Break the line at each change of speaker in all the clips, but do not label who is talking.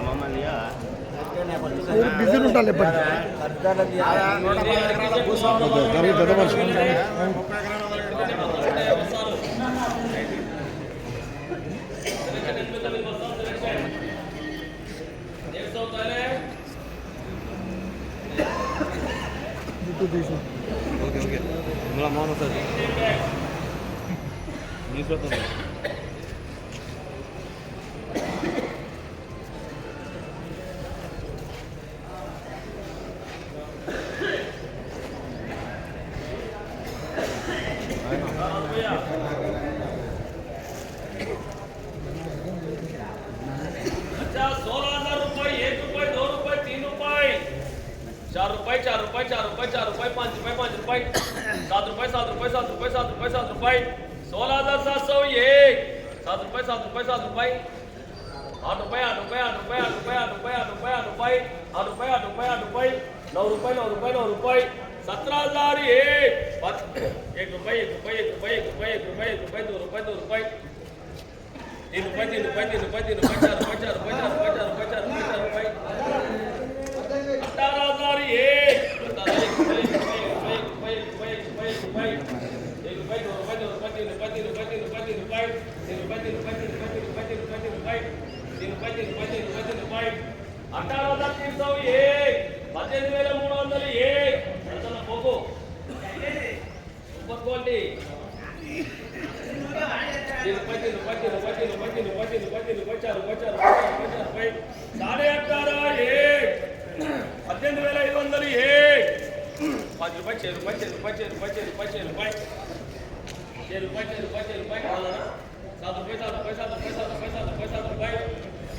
మమ్మల్ని బిజీ ఉంటాను ఎప్పటికీ ఓకే
ఓకే మళ్ళీ మౌనం సార్
चार रुपए चार रुपए चार रुपए चार रुपए पाँच रुपए पाँच रुपए सात रुपए सात रुपए सात रुपए सात रुपए सात रुपए सोलह हज़ार सात सौ एक सात रुपए सात रुपए सात रुपए आठ रुपए आठ रुपए आठ रुपए आठ रुपए आठ रुपए आठ रुपए आठ रुपए आठ रुपए आठ रुपए आठ रुपए नौ रुपए नौ रुपए नौ रुपए सत्रह हज़ार एक एक रुपए एक रुपए एक रुपए एक रुपए एक रुपए एक रुपए दो रुपए दो रुपए तीन रुपए तीन रुपए तीन रुपए तीन रुपए चार रुपए चार रुपए चार रुपए అంటారు తీర్థం ఏ పద్దెనిమిది వేల మూడు వందలు ఏ అంతలో పోకు ఒప్పుకోండి సాడే పది రూపాయలు చేరు రూపాయలు చేరు రూపాయలు చేరు రూపాయలు చేరు రూపాయలు చేరు రూపాయలు చేరు రూపాయలు చేరు రూపాయలు చేరు రూపాయలు కావాలనా सात रुपये सात रुपये सात रुपये सात रुपये सात रुपये सात रुपये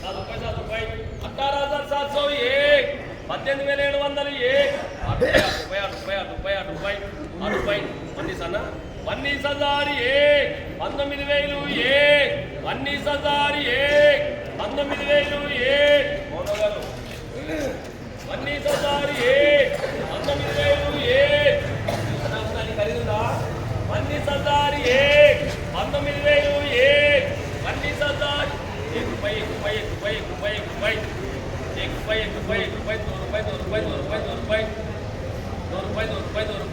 सात रुपये सात रुपये अठारह हजार सात सौ एक పద్దెనిమిది వేల ఏడు వందలు ఏ ఆరు రూపాయ ఆరు రూపాయ ఆరు రూపాయ ఆరు రూపాయ ఆరు రూపాయ వన్నీస్ అన్న వన్నీస్ హజార్ ఏ పంతొమ్మిది వేలు ఏ వన్నీస్ హజార్ ఏ పంతొమ్మిది వేలు ఏ మౌన గారు వన్నీస్ హజార్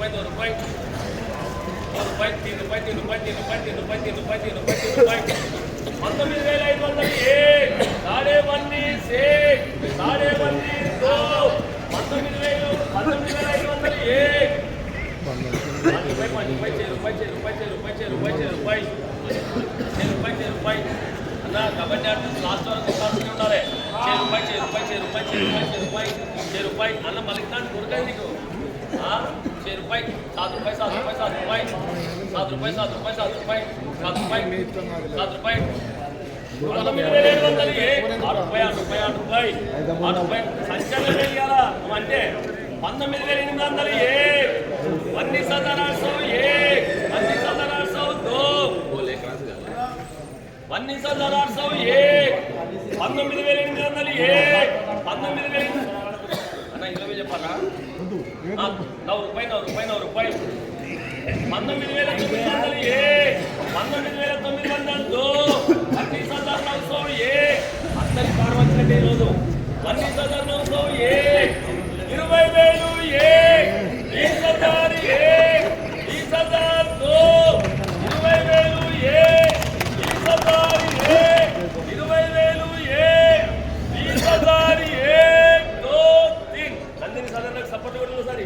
రూపాయి దో రూపాయి దో రూపాయి తీన్ రూపాయి తీన్ రూపాయి తీన్ రూపాయి తీన్ రూపాయి తీన్ రూపాయి తీన్ రూపాయి తీన్ రూపాయి పంతొమ్మిది వేల ఐదు వందలు ఏ సాడే వంది సే సాడే వంది దో పంతొమ్మిది వేలు పంతొమ్మిది వేల ఐదు వందలు ఏ రూపాయి రూపాయి రూపాయి అన్న మళ్ళీ దాన్ని దొరకాయి నీకు ఆ? చే రూపాయి సాత్ రూపాయి సాత్ రూపాయి సాత్ రూపాయి సాత్ రూపాయి సాత్ రూపాయి. సాత్ రూపాయి సాత్ రూపాయి సాత్ వందలు అంటే పంతొమ్మిది వేల ఎనిమిది వందలు ఏ? అన్ని సదరాలు ఏ? నాకు పైన ఒక పైన ఒక పైన మందం మీద వేల తొమ్మిది వందలు ఏ ಚಪ್ಪಟ್ಟು ಕೊಡಲು ಸರಿ